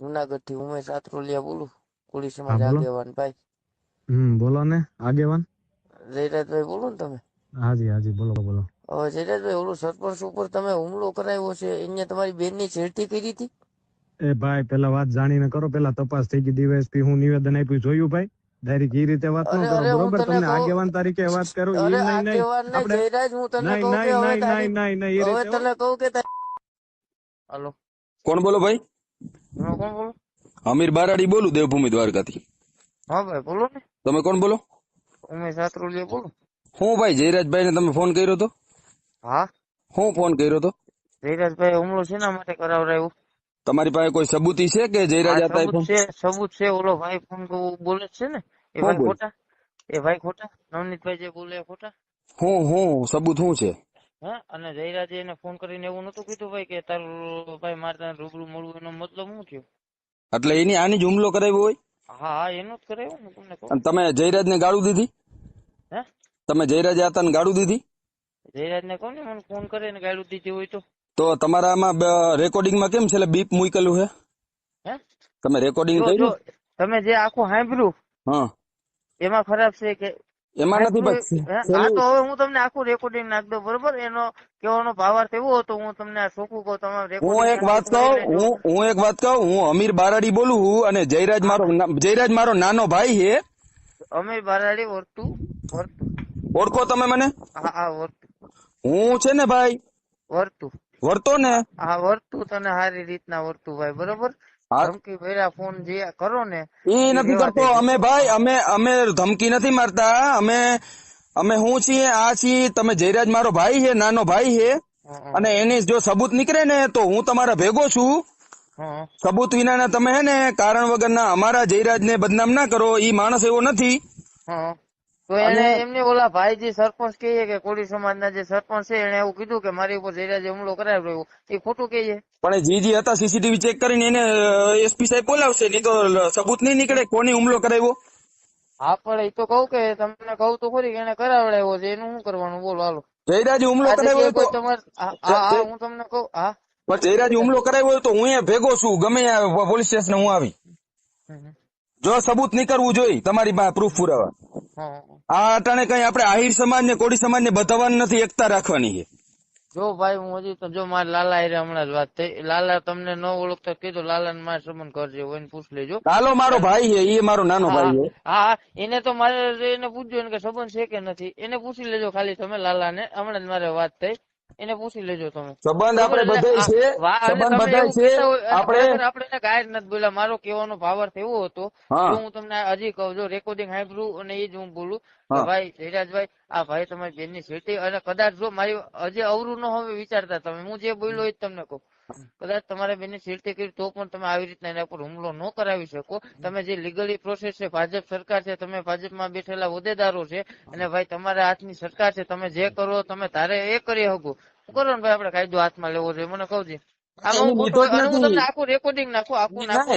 જુનાગઢથી ઉમેશ આત્રોલિયા બોલું. કોળી સમાજ બોલો. આગેવાન ભાઈ. હમ બોલો ને. આગેવાન? જયરાજભાઈ બોલો ને તમે? હાજી હાજી બોલો બોલો. હવે જયરાજભાઈ ઓલું સરપંચ ઉપર તમે હુમલો કરાવ્યો છે અહીંયા તમારી બેનની છેડતી કરી હતી? એ ભાઈ પેલા વાત જાણીને કરો. પેલા તપાસ થઈ ગઈ ડીવાયએસપી. હું નિવેદન આપ્યું જોયું ભાઈ? ડાયરેક્ટ એ રીતે વાત ન કરો. બરોબર? તમને આગેવાન તરીકે વાત કરો ઈ નહીં નહીં. આપણે- જયરાજ હું તને કહું કે હવે એ તને કહું કે હાલો. કોણ બોલો ભાઈ? તમે કોણ બોલો? અમીર બારાડી બોલું દેવભૂમિ દ્વારકાથી. હા ભાઈ બોલો ને. તમે કોણ બોલો? ઉમેશ આત્રોલિયા બોલો. હું ભાઈ જયરાજભાઈ ને તમે ફોન કર્યો તો? હા. હું ફોન કર્યો તો? જયરાજભાઈ હુમલો શેના માટે કરાવડાવ્યો તમારી પાસે કોઈ સબૂતી છે કે જયરાજ આ હતા સબૂત છે સબૂત છે ઓલો ભાઈ ફોન બોલે છે ને એ ભાઈ ખોટા એ ભાઈ ખોટા નવનીતભાઈ જે બોલે ખોટા. હું હું સબૂત શું છે? હે અને જયરાજે એને ફોન કરીને એવું નતું કીધું ભાઈ કે તારું ભાઈ મારે તને રૂબરૂ મળવું એનો મતલબ શું થયો? એટલે એની આની જ હુમલો કરાવ્યો હોય? હા હા એનું જ કરાયું ને તમને કહું. અને તમે જયરાજ ને ગાળું દીધી? હે? તમે જયરાજ આતાને ગાળું દીધી? જયરાજ ને કહું ને મને ફોન કરે ને ગાડું દીધી હોય તો? તો તમારામાં રેકોર્ડિંગમાં કેમ છે બીપ મૂકેલું છે હે? તમે રેકોર્ડિંગ કર્યું? તમે જે આખું સાંભળ્યું હા. એમાં ખરાબ છે કે એમાં નથી? હા તો હવે હું તમને આખું રેકોર્ડિંગ નાખ દઉં બરોબર? એનો કહેવાનો ભાવાર્થ એવો હતો હું તમને આ કહું તમારે હું એક વાત કહું હું હું એક વાત કહું હું અમીર બારાડી બોલું અને જયરાજ મારો જયરાજ મારો નાનો ભાઈ છે. અમીર બારાડી વર્તું વર્તું. ઓળખો તમે મને? હા હા વર્તું. હું છે ને ભાઈ? વર્તુ. વર્તો ને? હા વર્તુ તને સારી રીતના વર્તુ ભાઈ બરોબર. ધમકી ભર્યા ફોન જે કરો ને. એ નથી કરતો. અમે ભાઈ અમે અમે ધમકી નથી મારતા. અમે અમે હું છીએ આ છીએ. તમે જયરાજ મારો ભાઈ છે નાનો ભાઈ છે. અને એને જો સબૂત નીકળે ને તો હું તમારા ભેગો છું. સબૂત વિનાના તમે હે ને કારણ વગરના અમારા જયરાજ ને બદનામ ના કરો. ઈ માણસ એવો નથી. તો એને એમને ઓલા ભાઈ જે સરપંચ કહીએ કે કોળી સમાજના જે સરપંચ છે એને એવું કીધું કે મારી ઉપર જયરાજે હુમલો કરાવ્યો એ ખોટું કહીએ. પણ એ જી જી હતા સીસીટીવી ચેક કરીને એને એસપી સાહેબ બોલાવશે નહીં તો સબૂત નહીં નીકળે કોની હુમલો કરાવ્યો? હા પણ એ તો કહું કે તમને કહું તો ખરી કે એને કરાવડાવ્યો છે એનું શું કરવાનું? બોલો હાલો. જયરાજે હુમલો કરાવ્યો તો તમારે હા હા, તમને કહું હા. પણ જયરાજી હુમલો કરાવ્યો હોય તો હું અહીંયા ભેગો છું ગમે પોલીસ સ્ટેશન હું આવી. જો સબૂત નીકળવું જોઈએ તમારી પાસે પ્રૂફ પુરાવા. આ અટાણે કઈ આપણે આહિર સમાજ ને કોળી સમાજ ને બધાવાનું નથી એકતા રાખવાની છે. જો ભાઈ હું હજી તો જો મારા લાલા હારે હમણાં જ વાત થઈ. લાલા તમને ન ઓળખતા કીધું લાલા ને મારે સંબંધ કરજે હોય પૂછ લેજો. લાલો મારો ભાઈ છે એ મારો નાનો ભાઈ છે. હા હા, એને તો મારે એને પૂછજો એને કે સંબંધ છે કે નથી? એને પૂછી લેજો ખાલી તમે લાલા ને હમણાં જ મારે વાત થઈ. એને પૂછી લેજો તમે. સંબંધ આપણે બધાય છે સંબંધ બધાય છે હોય, આપણે આપણે ગાયર નથી બોલ્યા. મારો કહેવાનો ભાવર એવો હતો હા. હું તમને હજી કહું જો રેકોર્ડિંગ સાંભળ્યું અને એ જ હું બોલું ભાઈ જયરાજભાઈ આ ભાઈ તમારી બેનની છેટી અને કદાચ જો મારી હજી અવરું ન હવે વિચારતા તમે. હું જે બોલ્યો એ જ તમને કહું. કદાચ તમારે બેનની છેડતી કરી તો પણ તમે આવી રીતના એના પર હુમલો ન કરાવી શકો. તમે જે લીગલી પ્રોસેસ છે ભાજપ સરકાર છે તમે ભાજપમાં બેઠેલા હોદ્દેદારો છે અને ભાઈ તમારા હાથની સરકાર છે તમે જે કરો તમે તારે એ કરી શકો. શું કરો ને ભાઈ આપણે કાયદો હાથમાં લેવો જોઈએ? મને કહું છે.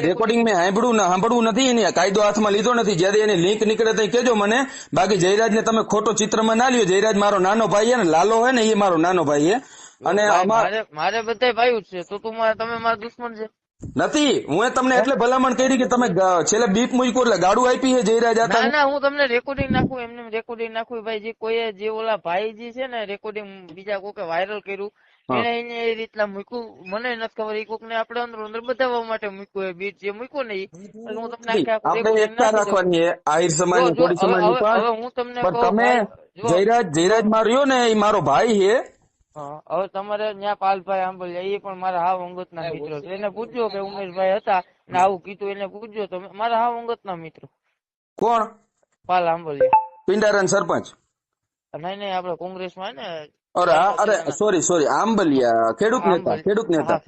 રેકોર્ડિંગ મેં સાંભળ્યું સાંભળવું નથી એની. કાયદો હાથમાં લીધો નથી. જયારે એની લિંક નીકળે તો કેજો મને બાકી જયરાજ ને તમે ખોટો ચિત્રમાં ના લ્યો જયરાજ મારો નાનો ભાઈ છે ને લાલો હે ને એ મારો નાનો ભાઈ છે. અને ભાઈ, મારે મારે બધા ભાઈ છે તો તું મારા- તમે મારા દુશ્મન છે. નથી હું એ તમને એટલે ભલામણ કરી કે તમે છેલ્લે બીપ મૂક્યો એટલે ગાડું આપી છે જયરાજ રહ્યા જતા ના હું તમને રેકોર્ડિંગ નાખું એમને રેકોર્ડિંગ નાખું ભાઈ જે કોઈ જે ઓલા ભાઈ જે છે ને રેકોર્ડિંગ બીજા કોકે વાયરલ કર્યું એને એને એ રીતના મૂક્યું. મને નથી ખબર એ કોક ને આપણે અંદર અંદર બતાવવા માટે મૂક્યું એ બીટ જે મૂક્યું ને. હું તમને આપણે એકતા રાખવાની આહિર સમાજ સમાજની સમાજ હવે- હું તમને તમે જયરાજ જયરાજ માર્યો ને એ મારો ભાઈ છે. હવે તમારે ત્યાં પાલભાઈ આંબલિયા એ પણ મારા હાવ અંગતના મિત્રો છે. એને પૂછજો કે ઉમેશભાઈ હતા ને આવું કીધું એને પૂછજો. તમે મારા હાવ અંગતના મિત્રો. કોણ? પાલ આંબલિયા પિંડારાન સરપંચ. નહીં નહીં આપણે કોંગ્રેસમાં ને અરે અરે સોરી સોરી આંબલિયા ખેડૂત નેતા ખેડૂત નેતા.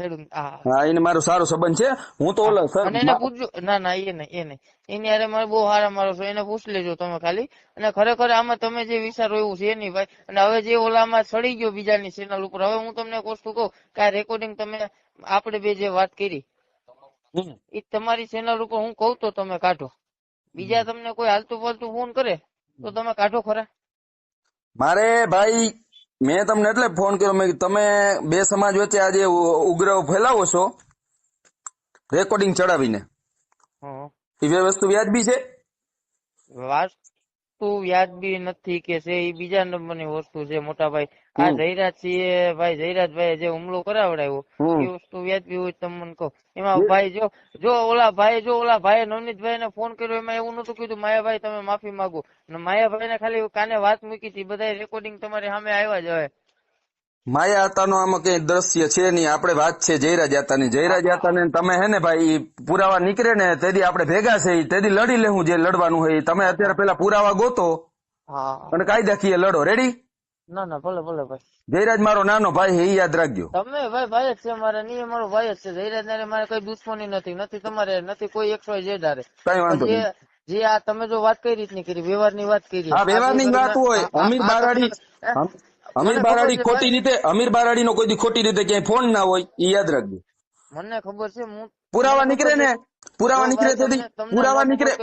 હા એને મારો સારો સંબંધ છે. હું તો ઓલા સર એને પૂછજો ના ના એ નહીં એ નહીં. એની અરે મારે બહુ સારા મારો છો એને પૂછ લેજો તમે ખાલી. અને ખરેખર આમાં તમે જે વિચારો એવું છે નહીં ભાઈ. અને હવે જે ઓલામાં સડી ગયો બીજાની ચેનલ ઉપર હવે હું તમને એક કહું કે આ રેકોર્ડિંગ તમે આપણે બે જે વાત કરી એ તમારી ચેનલ ઉપર હું કહું તો તમે કાઢો. બીજા તમને કોઈ હાલતું ફાલતું ફોન કરે તો તમે કાઢો ખરા. મારે ભાઈ મેં તમને એટલે ફોન કર્યો મેં તમે બે સમાજ વચ્ચે આજે ઉગ્ર ફેલાવો છો રેકોર્ડિંગ ચડાવીને. એ વસ્તુ વ્યાજબી છે? વાસ્તુ વ્યાજબી નથી કે છે એ બીજા નંબરની વસ્તુ છે મોટા ભાઈ આ હમ. જયરાજ સિંહે ભાઈ જયરાજભાઈ જે હુમલો કરાવડાવ્યો એ વસ્તુ વ્યાજબી હોય તમને કહો. એમાં ભાઈ જો જો ઓલા ભાઈ જો ઓલા ભાઈ નવનીતભાઈ ને ફોન કર્યો એમાં એવું નતું કીધું માયાભાઈ તમે માફી માંગો. માયાભાઈ ને ખાલી કાને વાત મૂકી હતી બધા રેકોર્ડિંગ તમારી સામે આવ્યા જ હવે માયા આતાનો આમાં કઈ દ્રશ્ય છે નહીં. આપણે વાત છે જયરાજ આતાની જયરાજ આતાને તમે હે ને ભાઈ પુરાવા નીકળે ને તેથી આપણે ભેગા છે. તેથી લડી લેવું જે લડવાનું હોય તમે અત્યારે પેલા પુરાવા ગોતો હા. અને કાયદાકીય લડો. રેડી ના ના ભલે ભલે ભાઈ. જયરાજ મારો નાનો ભાઈ એ યાદ રાખજો. તમે ભાઈ ભાઈ જ છે મારા નહીં મારો ભાઈ જ છે. જયરાજ ને મારે કઈ દુશ્મની નથી. નથી તમારે નથી કોઈ એકસો જેડ હારે. કઈ વાંધો જે આ તમે જો વાત કઈ રીતની કરી વ્યવહારની વાત કરી. હા વ્યવહારની વાત હોય. અમીર બારાડી અમીર બારાડી ખોટી રીતે અમીર બારાડી નો કોઈ ખોટી રીતે ક્યાંય ફોન ના હોય એ યાદ રાખજો. મને ખબર છે હું પુરાવા નીકળે ને? પુરાવા નીકળે તમને પુરાવા નીકળે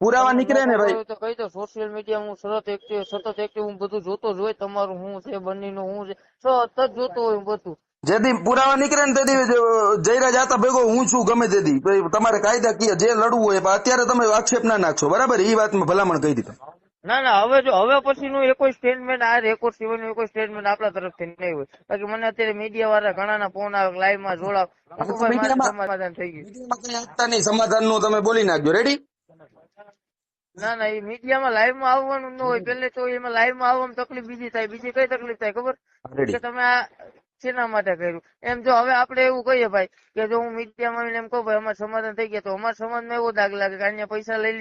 પુરાવા નીકળે ને ભાઈ? તો કહી દો સોશિયલ મીડિયા હું સતત એક્ટિવ સતત એક્ટિવ હું બધું જોતો જ હોય તમારું હું છે બંનેનું હું છે સતત જોતો હોય બધું. જેથી પુરાવા નીકળે ને તેથી જયરાજ આતા ભેગો હું છું ગમે તેથી તમારે કાયદાકીય જે લડવું હોય પણ અત્યારે તમે આક્ષેપ ના નાખશો. બરાબર? એ વાતમાં ભલામણ કહી દીધું. ના ના હવે જો હવે પછીનું એ કોઈ સ્ટેટમેન્ટ આ રેકોર્ડ સિવાયનું એ કોઈ સ્ટેટમેન્ટ આપણા તરફથી નહીં હોય. બાકી મને અત્યારે મીડિયા વાળા ઘણાના ફોન આવે લાઈવમાં જોડાવ. મીડિયામાં- સમાધાન થઈ ગયું. મીડિયામાં સમાધાનનું તમે બોલી નાખજો. રેડી ના ના એ મીડિયામાં લાઈવમાં આવવાનું ન હોય. પેલે તો એમાં લાઈવમાં આવવામાં તકલીફ બીજી થાય બીજી કઈ તકલીફ થાય ખબર? કે તમે આ શેના માટે કર્યું? એમ જો હવે આપણે એવું કહીએ ભાઈ કે જો હું મીડિયામાં આવીને એમ કહું ભાઈ અમારે સમાધાન થઈ ગયા તો અમારા સમાજમાં એવો દાગ લાગે કે અહીંયા પૈસા લઈ